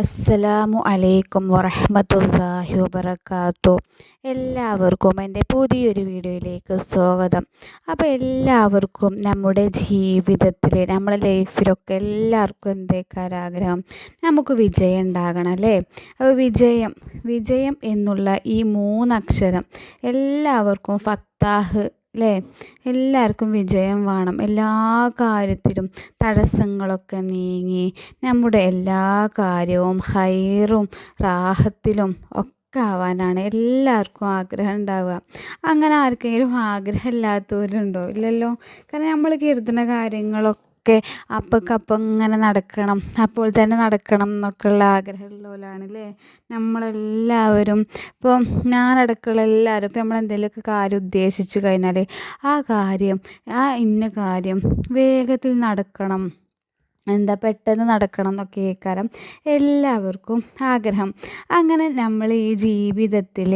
അസ്സലാമു അലൈക്കും വറഹമത്തല്ലാഹി വബർക്കാത്തു എല്ലാവർക്കും എന്റെ പുതിയൊരു വീഡിയോയിലേക്ക് സ്വാഗതം. അപ്പോൾ എല്ലാവർക്കും നമ്മുടെ ജീവിതത്തിൽ നമ്മുടെ ലൈഫിലൊക്കെ എല്ലാവർക്കും എന്തേക്കാർ ആഗ്രഹം നമുക്ക് വിജയം ഉണ്ടാകണം അല്ലേ? അപ്പോൾ വിജയം വിജയം എന്നുള്ള ഈ മൂന്നക്ഷരം എല്ലാവർക്കും ഫത്താഹ് അല്ലേ എല്ലാവർക്കും വിജയം വേണം. എല്ലാ കാര്യത്തിലും തടസ്സങ്ങളൊക്കെ നീങ്ങി നമ്മുടെ എല്ലാ കാര്യവും ഹൈറും റാഹത്തിലും ഒക്കെ ആവാനാണ് എല്ലാവർക്കും ആഗ്രഹം ഉണ്ടാവുക. അങ്ങനെ ആർക്കെങ്കിലും ആഗ്രഹമില്ലാത്തവരുണ്ടോ ഇല്ലല്ലോ. കാരണം നമ്മൾ കരുതുന്ന കാര്യങ്ങളൊക്കെ ഒക്കെ അപ്പക്കപ്പം ഇങ്ങനെ നടക്കണം അപ്പോൾ തന്നെ നടക്കണം എന്നൊക്കെയുള്ള ആഗ്രഹമുള്ളവരാണ് അല്ലേ നമ്മളെല്ലാവരും. ഇപ്പോൾ ഞാനടക്കമുള്ള എല്ലാവരും ഇപ്പോൾ നമ്മളെന്തെങ്കിലുമൊക്കെ കാര്യം ഉദ്ദേശിച്ചു കഴിഞ്ഞാൽ ആ കാര്യം ആ ഇന്ന കാര്യം വേഗത്തിൽ നടക്കണം. എന്താ പെട്ടെന്ന് നടക്കണം എന്നൊക്കെ കേൾക്കാറ് എല്ലാവർക്കും ആഗ്രഹം. അങ്ങനെ നമ്മൾ ഈ ജീവിതത്തിൽ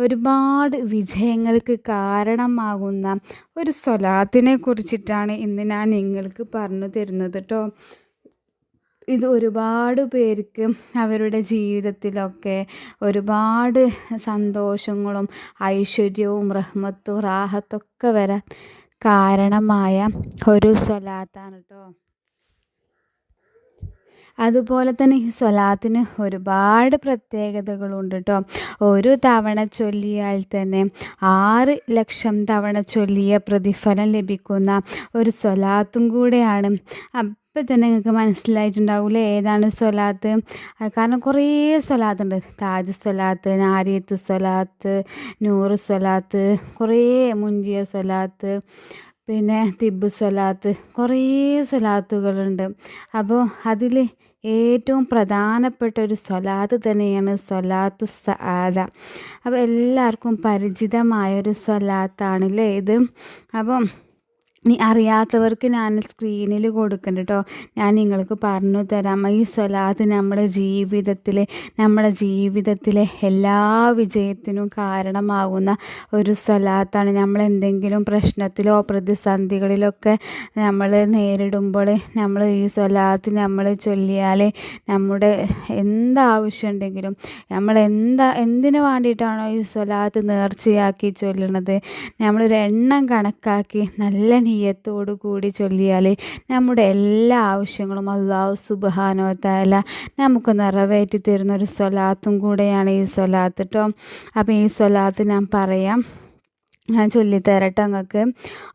ഒരുപാട് വിജയങ്ങൾക്ക് കാരണമാകുന്ന ഒരു സ്വലാത്തിനെ കുറിച്ചിട്ടാണ് ഇന്ന് ഞാൻ നിങ്ങൾക്ക് പറഞ്ഞു തരുന്നത് കേട്ടോ. ഇത് ഒരുപാട് പേർക്ക് അവരുടെ ജീവിതത്തിലൊക്കെ ഒരുപാട് സന്തോഷങ്ങളും ഐശ്വര്യവും റഹ്മത്തും റാഹത്തൊക്കെ വരാൻ കാരണമായ ഒരു സ്വലാത്താണ് കേട്ടോ. അതുപോലെ തന്നെ ഈ സ്വലാത്തിന് ഒരുപാട് പ്രത്യേകതകളുണ്ട് കേട്ടോ ഒരു തവണ ചൊല്ലിയാൽ തന്നെ ആറ് ലക്ഷം തവണ ചൊല്ലിയ പ്രതിഫലം ലഭിക്കുന്ന ഒരു സ്വലാത്തും കൂടെയാണ്. അപ്പം തന്നെ നിങ്ങൾക്ക് മനസ്സിലായിട്ടുണ്ടാവില്ലേ ഏതാണ് സ്വലാത്ത്? കാരണം കുറേ സ്വലാത്തുണ്ട്. താജ് സ്വലാത്ത് നാരിയത്ത് സ്വലാത്ത് നൂറ് സ്വലാത്ത് കുറേ മുഞ്ചിയ സ്വലാത്ത് പിന്നെ തിബ് സ്വലാത്ത് കുറേ സ്വലാത്തുകളുണ്ട്. അപ്പോൾ അതിൽ ഏറ്റവും പ്രധാനപ്പെട്ട ഒരു സ്വലാത്ത് തന്നെയാണ് സ്വലാത്തു സആദ അപ്പോൾ എല്ലാവർക്കും പരിചിതമായ ഒരു സ്വലാത്താണല്ലേ ഇത്. അപ്പം ഇനി അറിയാത്തവർക്ക് ഞാൻ സ്ക്രീനിൽ കൊടുക്കുന്നുണ്ട് കേട്ടോ ഞാൻ നിങ്ങൾക്ക് പറഞ്ഞു തരാം. ഈ സ്വലാത്ത് നമ്മുടെ ജീവിതത്തിലെ നമ്മുടെ ജീവിതത്തിലെ എല്ലാ വിജയത്തിനും കാരണമാകുന്ന ഒരു സ്വലാത്താണ്. നമ്മൾ എന്തെങ്കിലും പ്രശ്നത്തിലോ പ്രതിസന്ധികളിലൊക്കെ നമ്മൾ നേരിടുമ്പോൾ നമ്മൾ ഈ സ്വലാത്ത് നമ്മൾ ചൊല്ലിയാൽ നമ്മുടെ എന്താവശ്യമുണ്ടെങ്കിലും നമ്മൾ എന്താ എന്തിനു വേണ്ടിയിട്ടാണോ ഈ സ്വലാത്ത് നേർച്ചയാക്കി ചൊല്ലണത് നമ്മളൊരു എണ്ണം കണക്കാക്കി നല്ല നീയത്തോടു കൂടി ചൊല്ലിയാൽ നമ്മുടെ എല്ലാ ആവശ്യങ്ങളും അള്ളാഹു സുബാനോ തല നമുക്ക് നിറവേറ്റി തരുന്ന ഒരു സ്വലാത്തും കൂടെയാണ് ഈ സ്വലാത്ത് കേട്ടോ അപ്പോൾ ഈ സ്വലാത്ത് ഞാൻ പറയാം. ഞാൻ ചൊല്ലിത്തരട്ടെ നിങ്ങൾക്ക്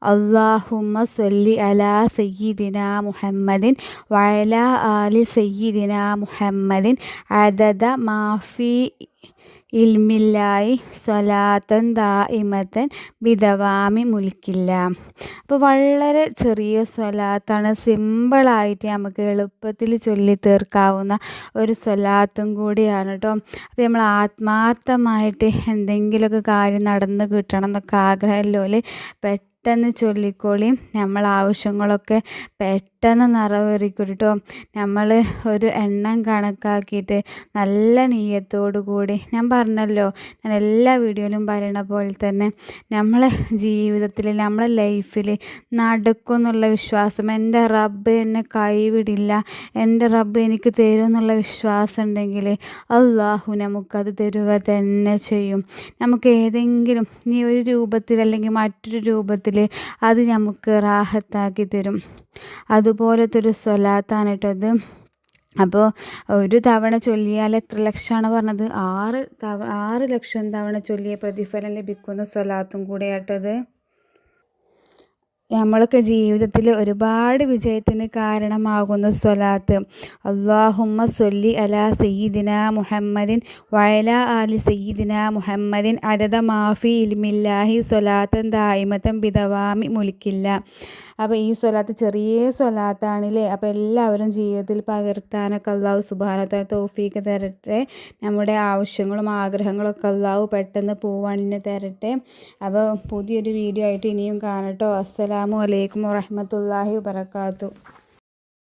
അള്ളാഹുമ്മ സൊല്ലി അലാ സയ്യിദിന മുഹമ്മദിൻ വയല ആലി സയ്യിദിന മുഹമ്മദിൻ അദദ മാഫി ഇൽമില്ലായി സ്വലാത്തൻ ദാഇമത്തൻ വിധവാമി മുൽക്കില്ല. അപ്പോൾ വളരെ ചെറിയ സ്വലാത്താണ് സിമ്പിളായിട്ട് നമുക്ക് എളുപ്പത്തിൽ ചൊല്ലി തീർക്കാവുന്ന ഒരു സ്വലാത്തും കൂടിയാണ് കേട്ടോ. അപ്പോൾ നമ്മൾ ആത്മാർത്ഥമായിട്ട് എന്തെങ്കിലുമൊക്കെ കാര്യം നടന്ന് കിട്ടണം എന്നൊക്കെ ആഗ്രഹമല്ലോ പെട്ടെന്ന് ചൊല്ലിക്കോളി. നമ്മൾ ആവശ്യങ്ങളൊക്കെ പെട്ടെന്ന് നിറവേറിക്കും കേട്ടോ നമ്മൾ ഒരു എണ്ണം കണക്കാക്കിയിട്ട് നല്ല നീയത്തോടു കൂടി ഞാൻ പറഞ്ഞല്ലോ ഞാൻ എല്ലാ വീഡിയോയിലും പറയണ പോലെ തന്നെ നമ്മളെ ജീവിതത്തിൽ നമ്മളെ ലൈഫിൽ നടക്കും എന്നുള്ള വിശ്വാസം എന്റെ റബ്ബ് എന്നെ കൈവിടില്ല എന്റെ റബ്ബ് എനിക്ക് തരും എന്നുള്ള വിശ്വാസം ഉണ്ടെങ്കിൽ അള്ളാഹു നമുക്കത് തരുക തന്നെ ചെയ്യും. നമുക്ക് ഏതെങ്കിലും നീ ഒരു രൂപത്തിൽ അല്ലെങ്കിൽ മറ്റൊരു രൂപത്തിൽ അത് നമുക്ക് റാഹത്താക്കി തരും. അതുപോലത്തെ ഒരു സ്വലാത്താണ് കേട്ടോ അത് അപ്പോൾ ഒരു തവണ ചൊല്ലിയാൽ എത്ര ലക്ഷമാണ് പറഞ്ഞത്? ആറ് തവ ആറ് ലക്ഷം തവണ ചൊല്ലിയ പ്രതിഫലം ലഭിക്കുന്ന സ്വലാത്തും കൂടെയാട്ടത്. നമ്മളൊക്കെ ജീവിതത്തിൽ ഒരുപാട് വിജയത്തിന് കാരണമാകുന്ന സ്വലാത്ത്. അള്ളാഹുമ്മ സൊല്ലി അല സയ്യിദിന മുഹമ്മദിൻ വയല അലി സയ്യിദിന മുഹമ്മദിൻ അരത മാഫി ഇൽമില്ലാഹി സ്വലാത്തൻ ദായിമത്തൻ ബിദവാമി മുലിക്കില്ല അപ്പോൾ ഈ സ്വലാത്ത് ചെറിയ സ്വലാത്താണല്ലേ? അപ്പോൾ എല്ലാവരും ജീവിതത്തിൽ പകർത്താനൊക്കെ അള്ളാഹു സുബാനത്തെ തോഫീക്ക് തരട്ടെ. നമ്മുടെ ആവശ്യങ്ങളും ആഗ്രഹങ്ങളൊക്കെ അള്ളാഹു പെട്ടെന്ന് പൂവണിഞ്ഞ് തരട്ടെ. അപ്പോൾ പുതിയൊരു വീഡിയോ ആയിട്ട് ഇനിയും കാണട്ടോ അസ്സലാമു അലൈക്കും വറഹമത്തല്ലാഹി വബർക്കാത്തു